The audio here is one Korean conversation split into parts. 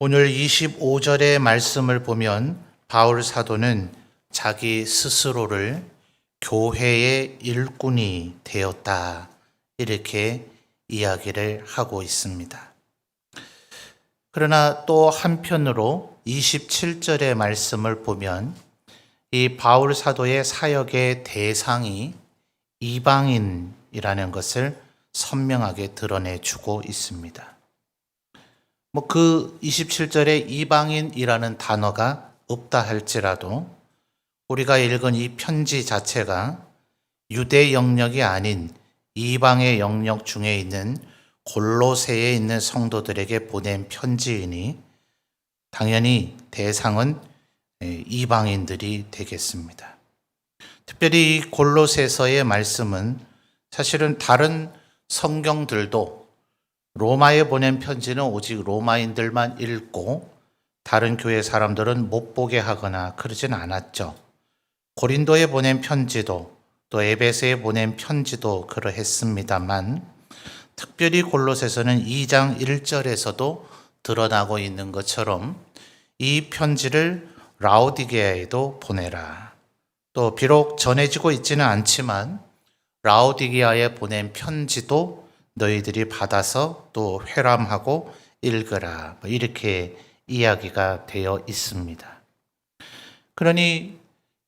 오늘 25절의 말씀을 보면 바울 사도는 자기 스스로를 교회의 일꾼이 되었다. 이렇게 이야기를 하고 있습니다. 그러나 또 한편으로 27절의 말씀을 보면 이 바울 사도의 사역의 대상이 이방인이라는 것을 선명하게 드러내 주고 있습니다. 뭐 그 27절에 이방인이라는 단어가 없다 할지라도 우리가 읽은 이 편지 자체가 유대 영역이 아닌 이방의 영역 중에 있는 골로새에 있는 성도들에게 보낸 편지이니 당연히 대상은 예, 이방인들이 되겠습니다. 특별히 이 골로새서의 말씀은 사실은 다른 성경들도 로마에 보낸 편지는 오직 로마인들만 읽고 다른 교회 사람들은 못 보게 하거나 그러진 않았죠. 고린도에 보낸 편지도 또 에베소에 보낸 편지도 그러했습니다만 특별히 골로새서는 2장 1절에서도 드러나고 있는 것처럼 이 편지를 라오디게아에도 보내라. 또 비록 전해지고 있지는 않지만 라오디게아에 보낸 편지도 너희들이 받아서 또 회람하고 읽으라. 뭐 이렇게 이야기가 되어 있습니다. 그러니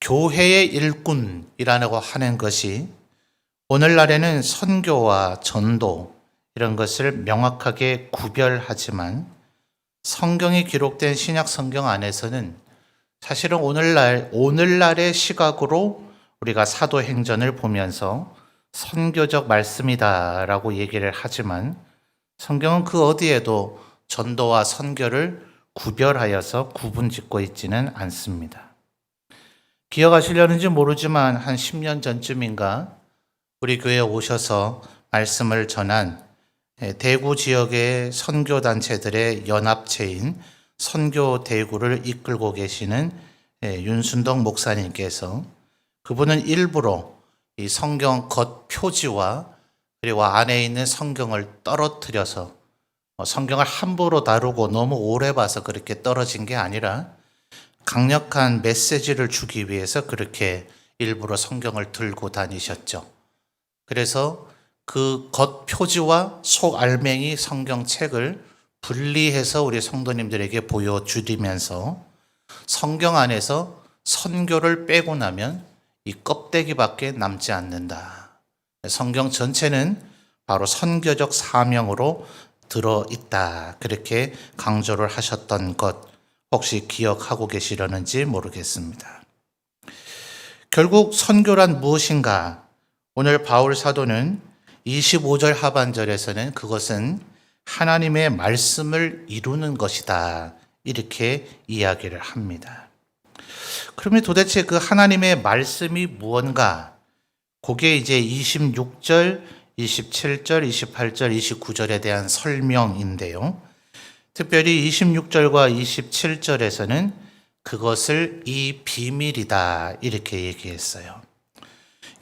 교회의 일꾼이라고 하는 것이 오늘날에는 선교와 전도 이런 것을 명확하게 구별하지만 성경이 기록된 신약 성경 안에서는 사실은 오늘날 오늘날의 시각으로 우리가 사도행전을 보면서 선교적 말씀이다라고 얘기를 하지만 성경은 그 어디에도 전도와 선교를 구별하여서 구분짓고 있지는 않습니다. 기억하시려는지 모르지만 한 10년 전쯤인가 우리 교회에 오셔서 말씀을 전한 예, 대구 지역의 선교 단체들의 연합체인 선교 대구를 이끌고 계시는 예, 윤순덕 목사님께서 그분은 일부러 이 성경 겉 표지와 그리고 안에 있는 성경을 떨어뜨려서 어, 성경을 함부로 다루고 너무 오래 봐서 그렇게 떨어진 게 아니라 강력한 메시지를 주기 위해서 그렇게 일부러 성경을 들고 다니셨죠. 그래서 그 겉 표지와 속 알맹이 성경책을 분리해서 우리 성도님들에게 보여주리면서 성경 안에서 선교를 빼고 나면 이 껍데기밖에 남지 않는다. 성경 전체는 바로 선교적 사명으로 들어 있다. 그렇게 강조를 하셨던 것 혹시 기억하고 계시려는지 모르겠습니다. 결국 선교란 무엇인가? 오늘 바울 사도는 25절 하반절에서는 그것은 하나님의 말씀을 이루는 것이다. 이렇게 이야기를 합니다. 그러면 도대체 그 하나님의 말씀이 무언가? 그게 이제 26절, 27절, 28절, 29절에 대한 설명인데요. 특별히 26절과 27절에서는 그것을 이 비밀이다. 이렇게 얘기했어요.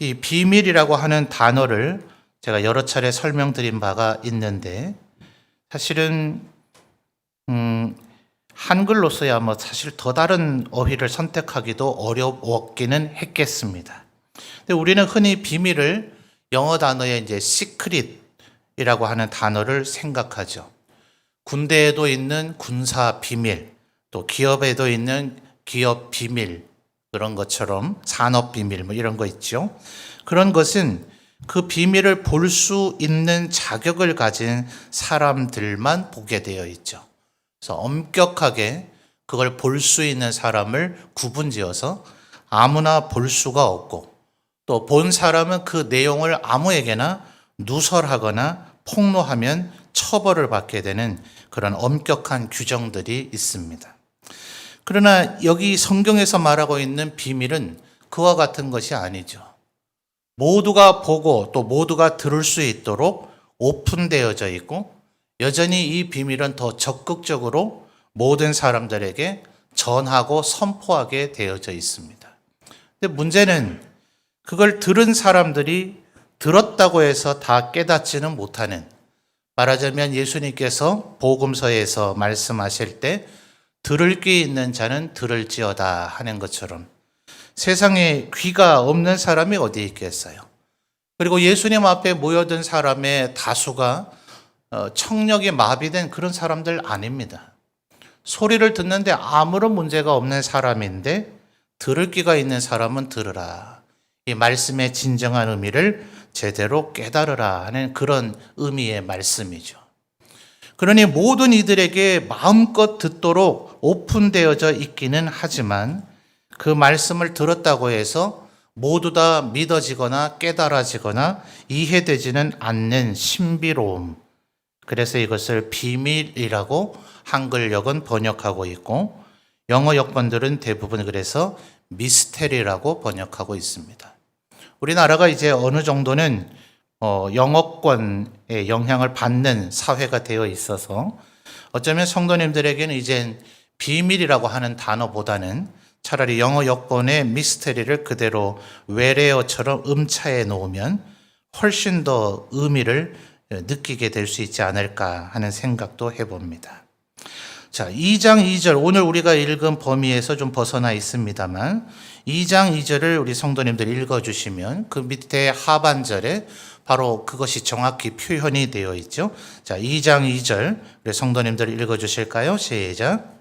이 비밀이라고 하는 단어를 제가 여러 차례 설명드린 바가 있는데 사실은 음, 한글로서야 뭐 사실 더 다른 어휘를 선택하기도 어려웠기는 했겠습니다. 근데 우리는 흔히 비밀을 영어 단어에 이제 시크릿이라고 하는 단어를 생각하죠. 군대에도 있는 군사 비밀, 또 기업에도 있는 기업 비밀 그런 것처럼 산업 비밀 뭐 이런 거 있죠. 그런 것은 그 비밀을 볼 수 있는 자격을 가진 사람들만 보게 되어 있죠. 그래서 엄격하게 그걸 볼 수 있는 사람을 구분지어서 아무나 볼 수가 없고 또 본 사람은 그 내용을 아무에게나 누설하거나 폭로하면 처벌을 받게 되는 그런 엄격한 규정들이 있습니다. 그러나 여기 성경에서 말하고 있는 비밀은 그와 같은 것이 아니죠. 모두가 보고 또 모두가 들을 수 있도록 오픈되어져 있고 여전히 이 비밀은 더 적극적으로 모든 사람들에게 전하고 선포하게 되어져 있습니다. 근데 문제는 그걸 들은 사람들이 들었다고 해서 다 깨닫지는 못하는 말하자면 예수님께서 복음서에서 말씀하실 때 들을 귀 있는 자는 들을지어다 하는 것처럼 세상에 귀가 없는 사람이 어디 있겠어요? 그리고 예수님 앞에 모여든 사람의 다수가 어, 청력이 마비된 그런 사람들 아닙니다. 소리를 듣는데 아무런 문제가 없는 사람인데 들을 귀가 있는 사람은 들으라. 이 말씀의 진정한 의미를 제대로 깨달으라 하는 그런 의미의 말씀이죠. 그러니 모든 이들에게 마음껏 듣도록 오픈되어져 있기는 하지만 그 말씀을 들었다고 해서 모두 다 믿어지거나 깨달아지거나 이해되지는 않는 신비로움. 그래서 이것을 비밀이라고 한글역은 번역하고 있고 영어 역본들은 대부분 그래서 미스테리라고 번역하고 있습니다. 우리나라가 이제 어느 정도는 어, 영어권의 영향을 받는 사회가 되어 있어서 어쩌면 성도님들에게는 이젠 비밀이라고 하는 단어보다는 차라리 영어 역본의 미스테리를 그대로 외래어처럼 음차해 놓으면 훨씬 더 의미를 느끼게 될 수 있지 않을까 하는 생각도 해봅니다. 자, 2장 2절 오늘 우리가 읽은 범위에서 좀 벗어나 있습니다만 2장 2절을 우리 성도님들 읽어 주시면 그 밑에 하반절에 바로 그것이 정확히 표현이 되어 있죠. 자, 2장 2절 우리 성도님들 읽어 주실까요? 시작.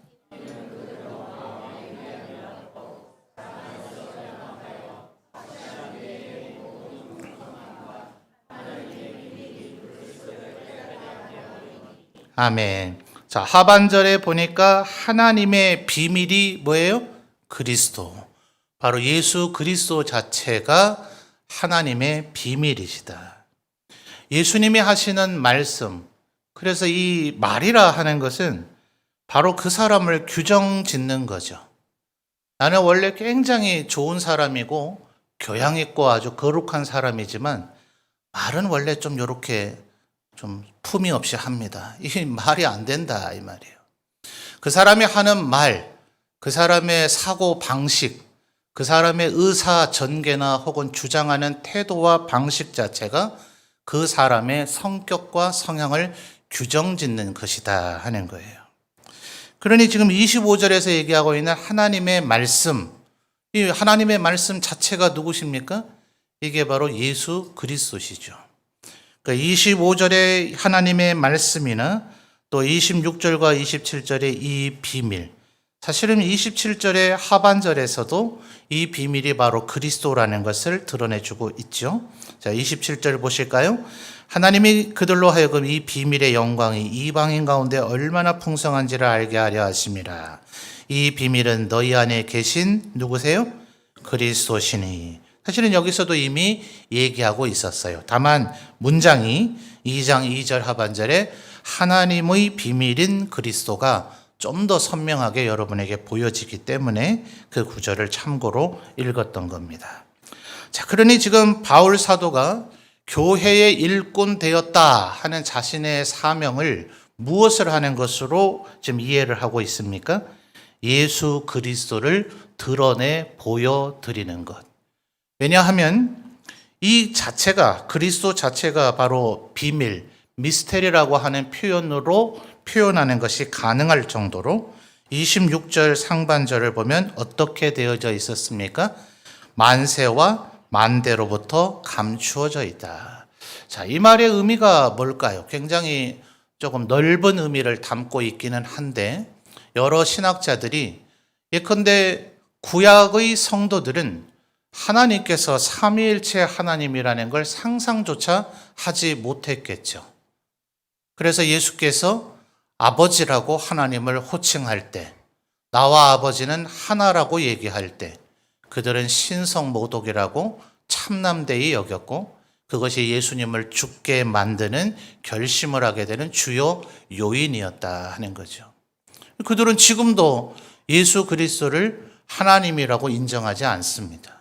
아멘. 자, 하반절에 보니까 하나님의 비밀이 뭐예요? 그리스도. 바로 예수 그리스도 자체가 하나님의 비밀이시다. 예수님이 하시는 말씀. 그래서 이 말이라 하는 것은 바로 그 사람을 규정 짓는 거죠. 나는 원래 굉장히 좋은 사람이고 교양 있고 아주 거룩한 사람이지만 말은 원래 좀 이렇게 좀 품위 없이 합니다. 이 말이 안 된다 이 말이에요. 그 사람이 하는 말, 그 사람의 사고 방식, 그 사람의 의사 전개나 혹은 주장하는 태도와 방식 자체가 그 사람의 성격과 성향을 규정짓는 것이다 하는 거예요. 그러니 지금 25절에서 얘기하고 있는 하나님의 말씀, 이 하나님의 말씀 자체가 누구십니까? 이게 바로 예수 그리스도시죠. 그러니까 25절의 하나님의 말씀이나 또 26절과 27절의 이 비밀. 사실은 27절의 하반절에서도 이 비밀이 바로 그리스도라는 것을 드러내주고 있죠. 자, 27절 보실까요? 하나님이 그들로 하여금 이 비밀의 영광이 이방인 가운데 얼마나 풍성한지를 알게 하려 하심이라. 이 비밀은 너희 안에 계신 누구세요? 그리스도시니. 사실은 여기서도 이미 얘기하고 있었어요. 다만 문장이 2장 2절 하반절에 하나님의 비밀인 그리스도가 좀 더 선명하게 여러분에게 보여지기 때문에 그 구절을 참고로 읽었던 겁니다. 자, 그러니 지금 바울 사도가 교회의 일꾼 되었다 하는 자신의 사명을 무엇을 하는 것으로 지금 이해를 하고 있습니까? 예수 그리스도를 드러내 보여드리는 것. 왜냐하면 이 자체가 그리스도 자체가 바로 비밀, 미스테리라고 하는 표현으로 표현하는 것이 가능할 정도로 26절 상반절을 보면 어떻게 되어져 있었습니까? 만세와 만대로부터 감추어져 있다. 자, 이 말의 의미가 뭘까요? 굉장히 조금 넓은 의미를 담고 있기는 한데 여러 신학자들이 예컨대 구약의 성도들은 하나님께서 삼위일체 하나님이라는 걸 상상조차 하지 못했겠죠. 그래서 예수께서 아버지라고 하나님을 호칭할 때, 나와 아버지는 하나라고 얘기할 때, 그들은 신성모독이라고 참남되이 여겼고, 그것이 예수님을 죽게 만드는 결심을 하게 되는 주요 요인이었다 하는 거죠. 그들은 지금도 예수 그리스도를 하나님이라고 인정하지 않습니다.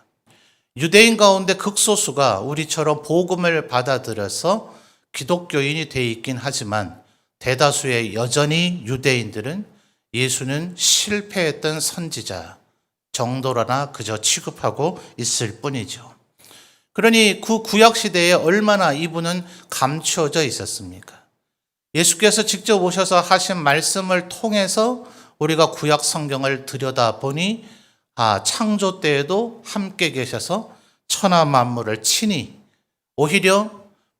유대인 가운데 극소수가 우리처럼 복음을 받아들여서 기독교인이 돼 있긴 하지만 대다수의 여전히 유대인들은 예수는 실패했던 선지자 정도로나 그저 취급하고 있을 뿐이죠. 그러니 그 구약 시대에 얼마나 이분은 감추어져 있었습니까? 예수께서 직접 오셔서 하신 말씀을 통해서 우리가 구약 성경을 들여다 보니 아, 창조 때에도 함께 계셔서 천하 만물을 친히 오히려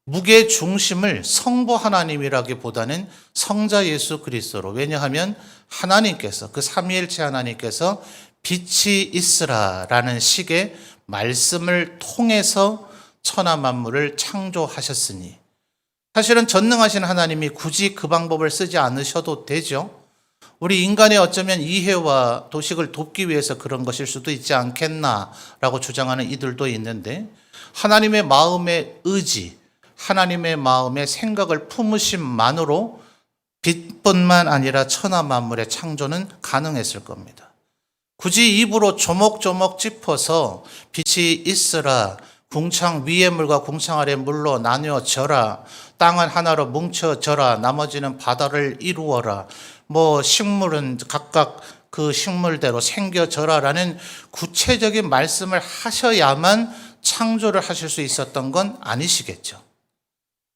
무게 중심을 성부 하나님이라기보다는 성자 예수 그리스도로 왜냐하면 하나님께서 그 삼위일체 하나님께서 빛이 있으라라는 식의 말씀을 통해서 천하 만물을 창조하셨으니 사실은 전능하신 하나님이 굳이 그 방법을 쓰지 않으셔도 되죠. 우리 인간의 어쩌면 이해와 도식을 돕기 위해서 그런 것일 수도 있지 않겠나라고 주장하는 이들도 있는데 하나님의 마음의 의지, 하나님의 마음의 생각을 품으심만으로 빛뿐만 아니라 천하 만물의 창조는 가능했을 겁니다. 굳이 입으로 조목조목 짚어서 빛이 있으라 궁창 위의 물과 궁창 아래 물로 나뉘어 져라 땅은 하나로 뭉쳐 져라 나머지는 바다를 이루어라 뭐 식물은 각각 그 식물대로 생겨져라라는 구체적인 말씀을 하셔야만 창조를 하실 수 있었던 건 아니시겠죠.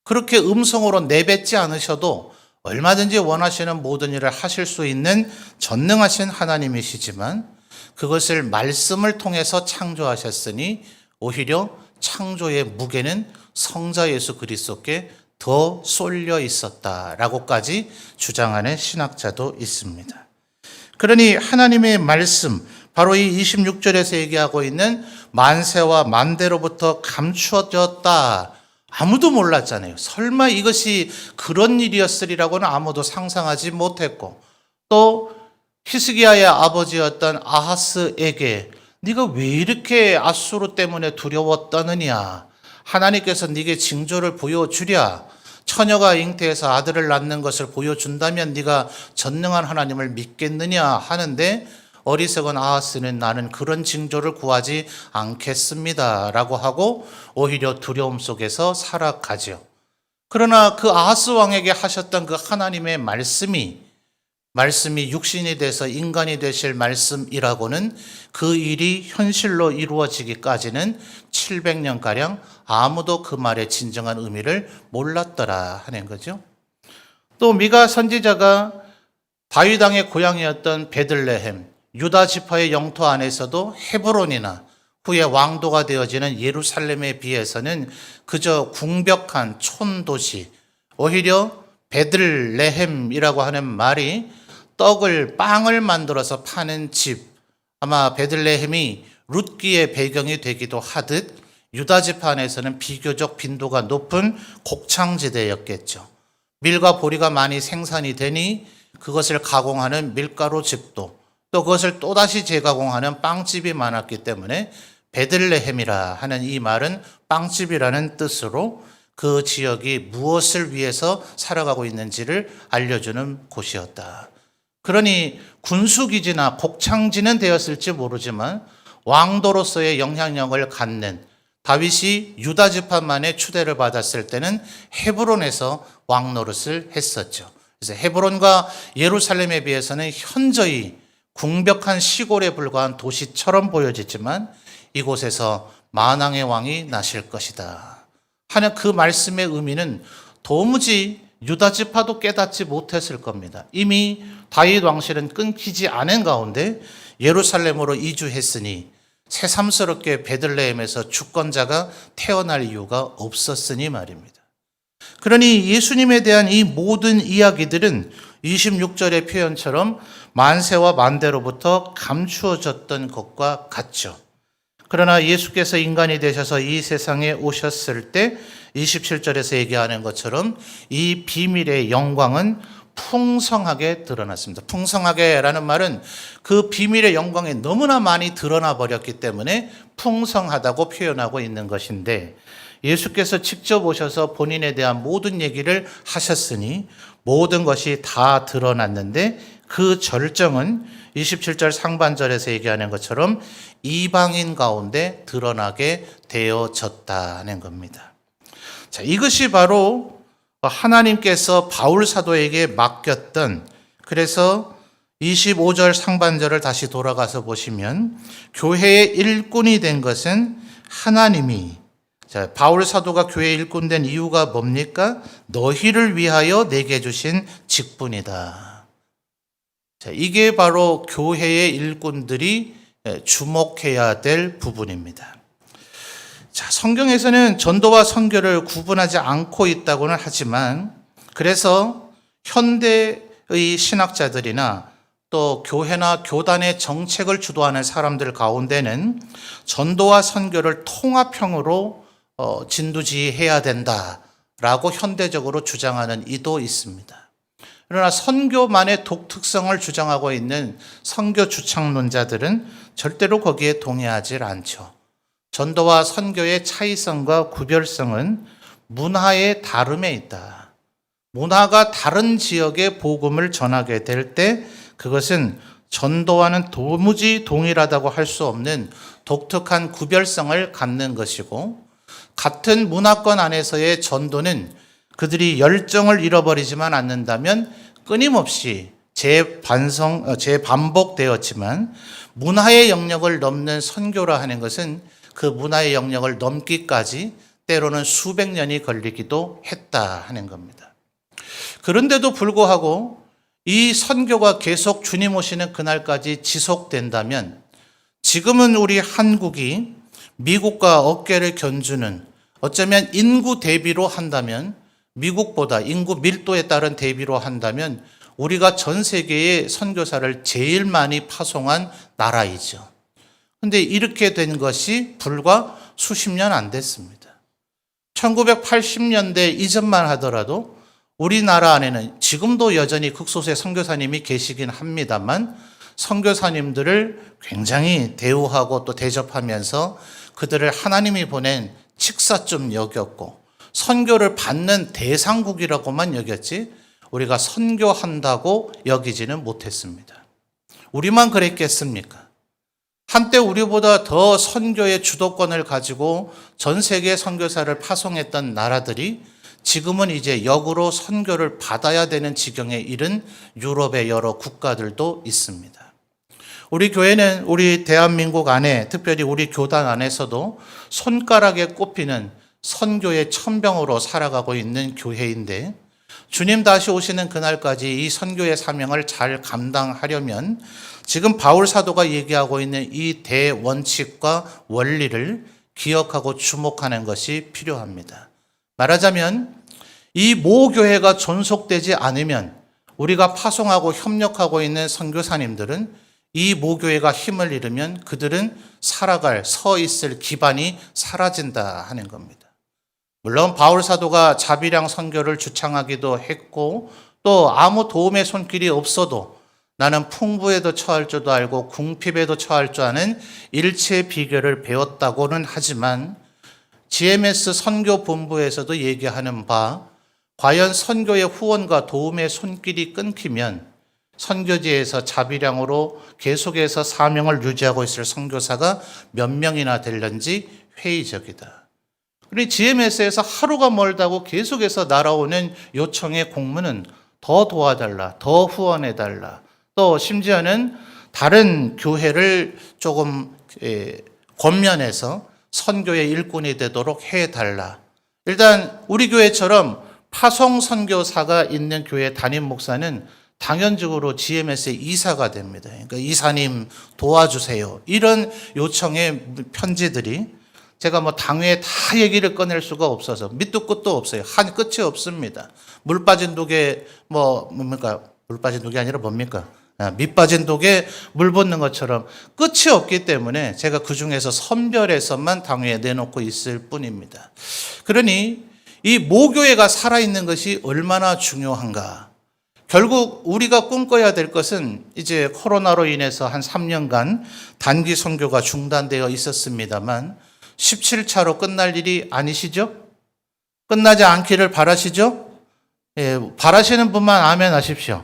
그렇게 음성으로 내뱉지 않으셔도 얼마든지 원하시는 모든 일을 하실 수 있는 전능하신 하나님이시지만 그것을 말씀을 통해서 창조하셨으니 오히려 창조의 무게는 성자 예수 그리스도께 더 쏠려 있었다라고까지 주장하는 신학자도 있습니다. 그러니 하나님의 말씀, 바로 이 26절에서 얘기하고 있는 만세와 만대로부터 감추어졌다. 아무도 몰랐잖아요. 설마 이것이 그런 일이었으리라고는 아무도 상상하지 못했고, 또 히스기야의 아버지였던 아하스에게 네가 왜 이렇게 아수르 때문에 두려워 떠느냐? 하나님께서 네게 징조를 보여주랴. 처녀가 잉태해서 아들을 낳는 것을 보여준다면 네가 전능한 하나님을 믿겠느냐 하는데 어리석은 아하스는 나는 그런 징조를 구하지 않겠습니다 라고 하고 오히려 두려움 속에서 살아가죠. 그러나 그 아하스 왕에게 하셨던 그 하나님의 말씀이 말씀이 육신이 돼서 인간이 되실 말씀이라고는 그 일이 현실로 이루어지기까지는 700년가량 아무도 그 말의 진정한 의미를 몰랐더라 하는 거죠. 또 미가 선지자가 다윗왕의 고향이었던 베들레헴, 유다 지파의 영토 안에서도 헤브론이나 후에 왕도가 되어지는 예루살렘에 비해서는 그저 궁벽한 촌도시, 오히려 베들레헴이라고 하는 말이 떡을 빵을 만들어서 파는 집 아마 베들레헴이 룻기의 배경이 되기도 하듯 유다 지판에서는 비교적 빈도가 높은 곡창지대였겠죠. 밀과 보리가 많이 생산이 되니 그것을 가공하는 밀가루 집도 또 그것을 또다시 재가공하는 빵집이 많았기 때문에 베들레헴이라 하는 이 말은 빵집이라는 뜻으로 그 지역이 무엇을 위해서 살아가고 있는지를 알려주는 곳이었다. 그러니 군수기지나 곡창지는 되었을지 모르지만 왕도로서의 영향력을 갖는 다윗이 유다 지파만의 추대를 받았을 때는 헤브론에서 왕 노릇을 했었죠. 그래서 헤브론과 예루살렘에 비해서는 현저히 궁벽한 시골에 불과한 도시처럼 보여지지만 이곳에서 만왕의 왕이 나실 것이다. 하는 그 말씀의 의미는 도무지 유다 지파도 깨닫지 못했을 겁니다. 이미 다윗 왕실은 끊기지 않은 가운데 예루살렘으로 이주했으니 새삼스럽게 베들레헴에서 주권자가 태어날 이유가 없었으니 말입니다. 그러니 예수님에 대한 이 모든 이야기들은 26절의 표현처럼 만세와 만대로부터 감추어졌던 것과 같죠. 그러나 예수께서 인간이 되셔서 이 세상에 오셨을 때 27절에서 얘기하는 것처럼 이 비밀의 영광은 풍성하게 드러났습니다. 풍성하게라는 말은 그 비밀의 영광이 너무나 많이 드러나 버렸기 때문에 풍성하다고 표현하고 있는 것인데 예수께서 직접 오셔서 본인에 대한 모든 얘기를 하셨으니 모든 것이 다 드러났는데 그 절정은 27절 상반절에서 얘기하는 것처럼 이방인 가운데 드러나게 되어졌다는 겁니다. 자, 이것이 바로 하나님께서 바울 사도에게 맡겼던 그래서 25절 상반절을 다시 돌아가서 보시면 교회의 일꾼이 된 것은 하나님이 자, 바울 사도가 교회 일꾼 된 이유가 뭡니까? 너희를 위하여 내게 주신 직분이다. 자, 이게 바로 교회의 일꾼들이 예, 주목해야 될 부분입니다. 자, 성경에서는 전도와 선교를 구분하지 않고 있다고는 하지만 그래서 현대의 신학자들이나 또 교회나 교단의 정책을 주도하는 사람들 가운데는 전도와 선교를 통합형으로 어, 진두지휘해야 된다라고 현대적으로 주장하는 이도 있습니다. 그러나 선교만의 독특성을 주장하고 있는 선교 주창론자들은 절대로 거기에 동의하지 않죠. 전도와 선교의 차이성과 구별성은 문화의 다름에 있다. 문화가 다른 지역의 복음을 전하게 될 때 그것은 전도와는 도무지 동일하다고 할 수 없는 독특한 구별성을 갖는 것이고 같은 문화권 안에서의 전도는 그들이 열정을 잃어버리지만 않는다면 끊임없이 재반성, 어, 재반복되었지만 문화의 영역을 넘는 선교라 하는 것은 그 문화의 영역을 넘기까지 때로는 수백 년이 걸리기도 했다 하는 겁니다. 그런데도 불구하고 이 선교가 계속 주님 오시는 그날까지 지속된다면 지금은 우리 한국이 미국과 어깨를 견주는 어쩌면 인구 대비로 한다면 미국보다 인구 밀도에 따른 대비로 한다면 우리가 전 세계에 선교사를 제일 많이 파송한 나라이죠. 근데 이렇게 된 것이 불과 수십 년 안 됐습니다. 1980년대 이전만 하더라도 우리나라 안에는 지금도 여전히 극소수의 선교사님이 계시긴 합니다만 선교사님들을 굉장히 대우하고 또 대접하면서 그들을 하나님이 보낸 직사좀 여겼고 선교를 받는 대상국이라고만 여겼지 우리가 선교한다고 여기지는 못했습니다. 우리만 그랬겠습니까? 한때 우리보다 더 선교의 주도권을 가지고 전 세계 선교사를 파송했던 나라들이 지금은 이제 역으로 선교를 받아야 되는 지경에 이른 유럽의 여러 국가들도 있습니다. 우리 교회는 우리 대한민국 안에 특별히 우리 교단 안에서도 손가락에 꼽히는 선교의 천병으로 살아가고 있는 교회인데 주님 다시 오시는 그날까지 이 선교의 사명을 잘 감당하려면 지금 바울 사도가 얘기하고 있는 이 대원칙과 원리를 기억하고 주목하는 것이 필요합니다. 말하자면 이 모교회가 존속되지 않으면 우리가 파송하고 협력하고 있는 선교사님들은 이 모교회가 힘을 잃으면 그들은 살아갈 서 있을 기반이 사라진다 하는 겁니다. 물론 바울 사도가 자비량 선교를 주창하기도 했고 또 아무 도움의 손길이 없어도 나는 풍부에도 처할 줄도 알고 궁핍에도 처할 줄 아는 일체 비결을 배웠다고는 하지만 GMS 선교 본부에서도 얘기하는 바 과연 선교의 후원과 도움의 손길이 끊기면 선교지에서 자비량으로 계속해서 사명을 유지하고 있을 선교사가 몇 명이나 될런지 회의적이다. 우리 GMS에서 하루가 멀다고 계속해서 날아오는 요청의 공문은 더 도와달라, 더 후원해달라, 또 심지어는 다른 교회를 조금 예, 권면해서 선교의 일꾼이 되도록 해달라. 일단 우리 교회처럼 파송 선교사가 있는 교회 담임 목사는 당연적으로 GMS의 이사가 됩니다. 그러니까 이사님 도와주세요. 이런 요청의 편지들이 제가 뭐 당회에 다 얘기를 꺼낼 수가 없어서 밑도 끝도 없어요. 한 끝이 없습니다. 물 빠진 독에 뭐 뭡니까? 물 빠진 독이 아니라 뭡니까? 아, 밑 빠진 독에 물 붓는 것처럼 끝이 없기 때문에 제가 그 중에서 선별해서만 당회에 내놓고 있을 뿐입니다. 그러니 이 모교회가 살아있는 것이 얼마나 중요한가. 결국 우리가 꿈꿔야 될 것은 이제 코로나로 인해서 한 3년간 단기 선교가 중단되어 있었습니다만 17차로 끝날 일이 아니시죠? 끝나지 않기를 바라시죠? 예, 바라시는 분만 아멘 하십시오.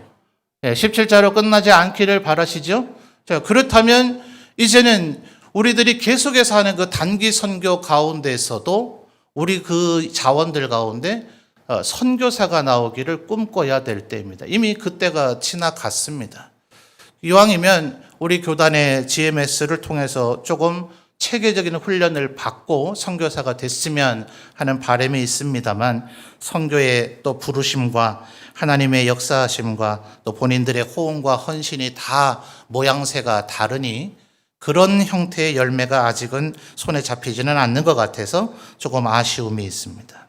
예, 17차로 끝나지 않기를 바라시죠? 자, 그렇다면 이제는 우리들이 계속해서 하는 그 단기 선교 가운데서도 우리 그 자원들 가운데 어, 선교사가 나오기를 꿈꿔야 될 때입니다. 이미 그때가 지나갔습니다. 이왕이면 우리 교단의 GMS를 통해서 조금 체계적인 훈련을 받고 선교사가 됐으면 하는 바람이 있습니다만 선교의 또 부르심과 하나님의 역사하심과 또 본인들의 호응과 헌신이 다 모양새가 다르니 그런 형태의 열매가 아직은 손에 잡히지는 않는 것 같아서 조금 아쉬움이 있습니다.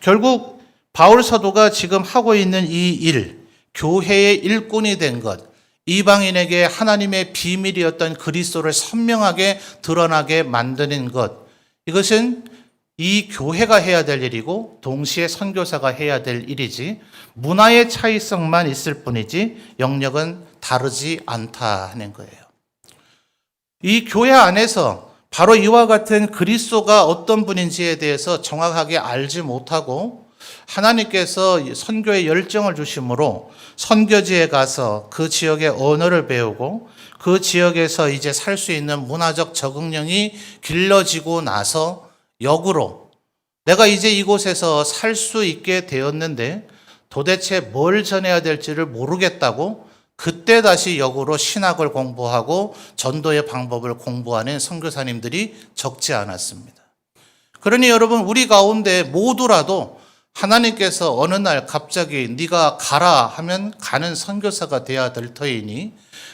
결국 바울 사도가 지금 하고 있는 이 일, 교회의 일꾼이 된 것, 이방인에게 하나님의 비밀이었던 그리스도를 선명하게 드러나게 만드는 것, 이것은 이 교회가 해야 될 일이고 동시에 선교사가 해야 될 일이지 문화의 차이성만 있을 뿐이지 영역은 다르지 않다 하는 거예요. 이 교회 안에서 바로 이와 같은 그리스도가 어떤 분인지에 대해서 정확하게 알지 못하고 하나님께서 선교의 열정을 주심으로 선교지에 가서 그 지역의 언어를 배우고 그 지역에서 이제 살 수 있는 문화적 적응력이 길러지고 나서 역으로 내가 이제 이곳에서 살 수 있게 되었는데 도대체 뭘 전해야 될지를 모르겠다고 그때 다시 역으로 신학을 공부하고 전도의 방법을 공부하는 선교사님들이 적지 않았습니다. 그러니 여러분 우리 가운데 모두라도 하나님께서 어느 날 갑자기 네가 가라 하면 가는 선교사가 돼야 될 터이니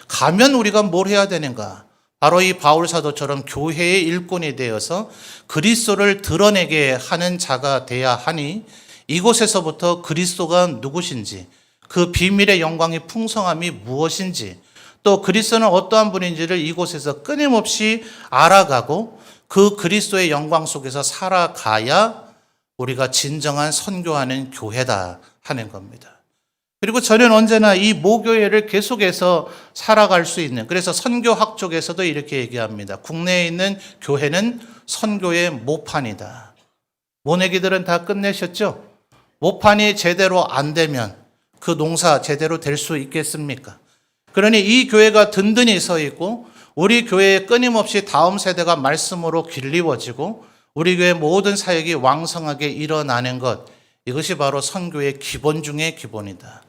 가면 우리가 뭘 해야 되는가? 바로 이 바울 사도처럼 교회의 일꾼이 되어서 그리스도를 드러내게 하는 자가 돼야 하니 이곳에서부터 그리스도가 누구신지 그 비밀의 영광의 풍성함이 무엇인지 또 그리스도는 어떠한 분인지를 이곳에서 끊임없이 알아가고 그 그리스도의 영광 속에서 살아가야 우리가 진정한 선교하는 교회다 하는 겁니다. 그리고 저는 언제나 이 모교회를 계속해서 살아갈 수 있는 그래서 선교학 쪽에서도 이렇게 얘기합니다. 국내에 있는 교회는 선교의 모판이다. 모내기들은 다 끝내셨죠? 모판이 제대로 안 되면 그 농사 제대로 될 수 있겠습니까? 그러니 이 교회가 든든히 서 있고 우리 교회에 끊임없이 다음 세대가 말씀으로 길리워지고 우리 교회 모든 사역이 왕성하게 일어나는 것 이것이 바로 선교의 기본 중의 기본이다.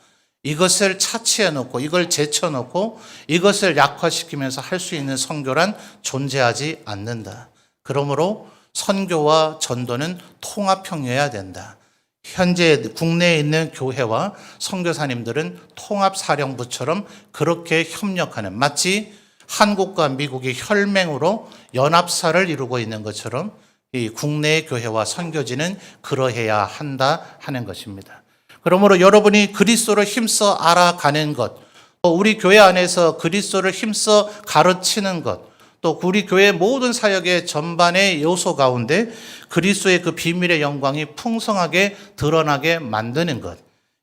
이것을 차치해 놓고 이걸 제쳐 놓고 이것을 약화시키면서 할 수 있는 선교란 존재하지 않는다. 그러므로 선교와 전도는 통합형이어야 된다. 현재 국내에 있는 교회와 선교사님들은 통합사령부처럼 그렇게 협력하는 마치 한국과 미국이 혈맹으로 연합사를 이루고 있는 것처럼 이 국내 교회와 선교지는 그러해야 한다 하는 것입니다. 그러므로 여러분이 그리스도를 힘써 알아가는 것, 또 우리 교회 안에서 그리스도를 힘써 가르치는 것, 또 우리 교회 모든 사역의 전반의 요소 가운데 그리스도의 그 비밀의 영광이 풍성하게 드러나게 만드는 것,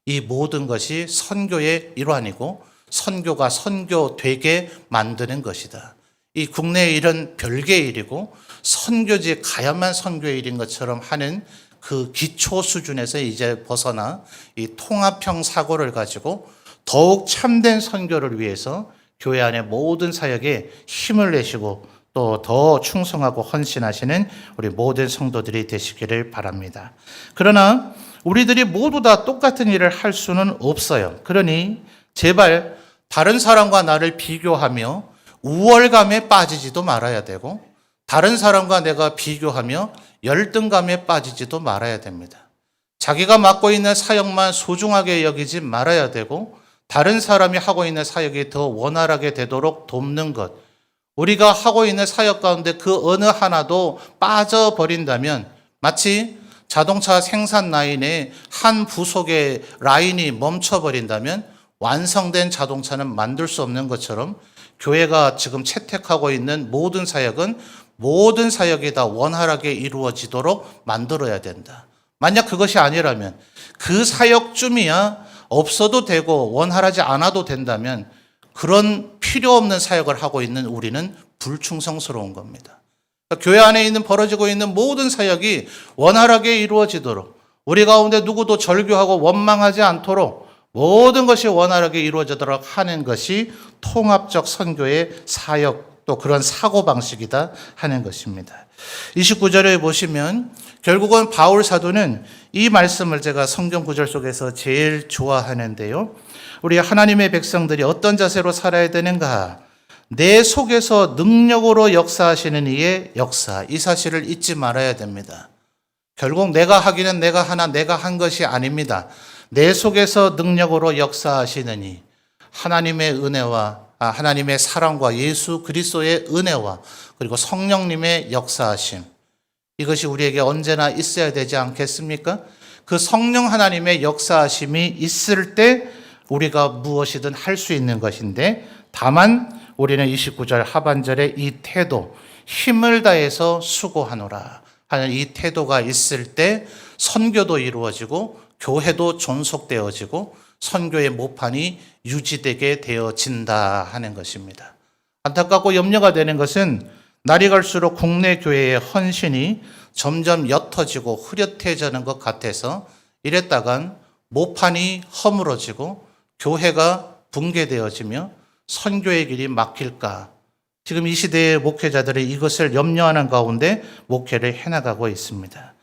이 모든 것이 선교의 일환이고 선교가 선교되게 만드는 것이다. 이 국내의 일은 별개의 일이고 선교지에 가야만 선교의 일인 것처럼 하는 그 기초 수준에서 이제 벗어나 이 통합형 사고를 가지고 더욱 참된 선교를 위해서 교회 안의 모든 사역에 힘을 내시고 또 더 충성하고 헌신하시는 우리 모든 성도들이 되시기를 바랍니다. 그러나 우리들이 모두 다 똑같은 일을 할 수는 없어요. 그러니 제발 다른 사람과 나를 비교하며 우월감에 빠지지도 말아야 되고 다른 사람과 내가 비교하며 열등감에 빠지지도 말아야 됩니다. 자기가 맡고 있는 사역만 소중하게 여기지 말아야 되고 다른 사람이 하고 있는 사역이 더 원활하게 되도록 돕는 것. 우리가 하고 있는 사역 가운데 그 어느 하나도 빠져버린다면 마치 자동차 생산 라인에 한 부속의 라인이 멈춰버린다면 완성된 자동차는 만들 수 없는 것처럼 교회가 지금 채택하고 있는 모든 사역은 모든 사역이 다 원활하게 이루어지도록 만들어야 된다. 만약 그것이 아니라면 그 사역쯤이야 없어도 되고 원활하지 않아도 된다면 그런 필요 없는 사역을 하고 있는 우리는 불충성스러운 겁니다. 그러니까 교회 안에 있는 벌어지고 있는 모든 사역이 원활하게 이루어지도록 우리 가운데 누구도 절교하고 원망하지 않도록 모든 것이 원활하게 이루어지도록 하는 것이 통합적 선교의 사역 또 그런 사고 방식이다 하는 것입니다. 29절에 보시면 결국은 바울 사도는 이 말씀을 제가 성경 구절 속에서 제일 좋아하는데요. 우리 하나님의 백성들이 어떤 자세로 살아야 되는가? 내 속에서 능력으로 역사하시는 이의 역사, 이 사실을 잊지 말아야 됩니다. 결국 내가 하기는 내가 하나 내가 한 것이 아닙니다. 내 속에서 능력으로 역사하시는 이 하나님의 은혜와 아, 하나님의 사랑과 예수 그리스도의 은혜와 그리고 성령님의 역사하심 이것이 우리에게 언제나 있어야 되지 않겠습니까? 그 성령 하나님의 역사하심이 있을 때 우리가 무엇이든 할 수 있는 것인데 다만 우리는 29절 하반절에 이 태도 힘을 다해서 수고하노라 하는 이 태도가 있을 때 선교도 이루어지고 교회도 존속되어지고 선교의 모판이 유지되게 되어진다 하는 것입니다. 안타깝고 염려가 되는 것은 날이 갈수록 국내 교회의 헌신이 점점 옅어지고 흐릿해지는 것 같아서 이랬다간 모판이 허물어지고 교회가 붕괴되어지며 선교의 길이 막힐까. 지금 이 시대의 목회자들이 이것을 염려하는 가운데 목회를 해나가고 있습니다.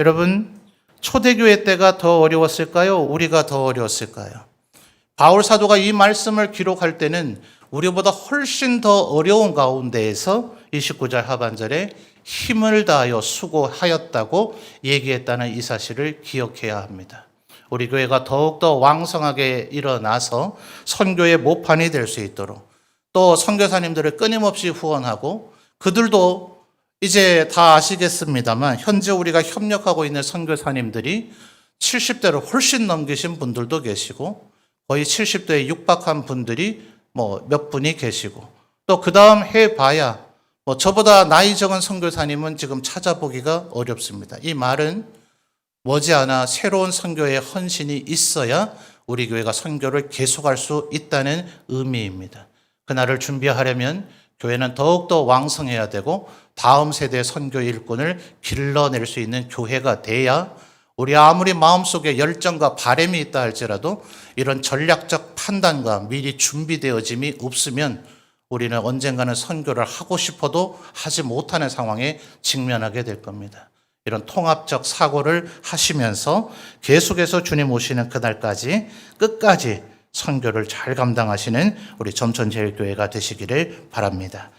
여러분, 초대교회 때가 더 어려웠을까요? 우리가 더 어려웠을까요? 바울 사도가 이 말씀을 기록할 때는 우리보다 훨씬 더 어려운 가운데에서 29절 하반절에 힘을 다하여 수고하였다고 얘기했다는 이 사실을 기억해야 합니다. 우리 교회가 더욱더 왕성하게 일어나서 선교의 모판이 될 수 있도록 또 선교사님들을 끊임없이 후원하고 그들도 이제 다 아시겠습니다만 현재 우리가 협력하고 있는 선교사님들이 70대를 훨씬 넘기신 분들도 계시고 거의 70대에 육박한 분들이 뭐 몇 분이 계시고 또 그 다음 해 봐야 뭐 저보다 나이 적은 선교사님은 지금 찾아보기가 어렵습니다. 이 말은 머지않아 새로운 선교의 헌신이 있어야 우리 교회가 선교를 계속할 수 있다는 의미입니다. 그날을 준비하려면 교회는 더욱더 왕성해야 되고 다음 세대 선교 일꾼을 길러낼 수 있는 교회가 돼야 우리 아무리 마음속에 열정과 바램이 있다 할지라도 이런 전략적 판단과 미리 준비되어짐이 없으면 우리는 언젠가는 선교를 하고 싶어도 하지 못하는 상황에 직면하게 될 겁니다. 이런 통합적 사고를 하시면서 계속해서 주님 오시는 그날까지 끝까지 선교를 잘 감당하시는 우리 점천제일교회가 되시기를 바랍니다.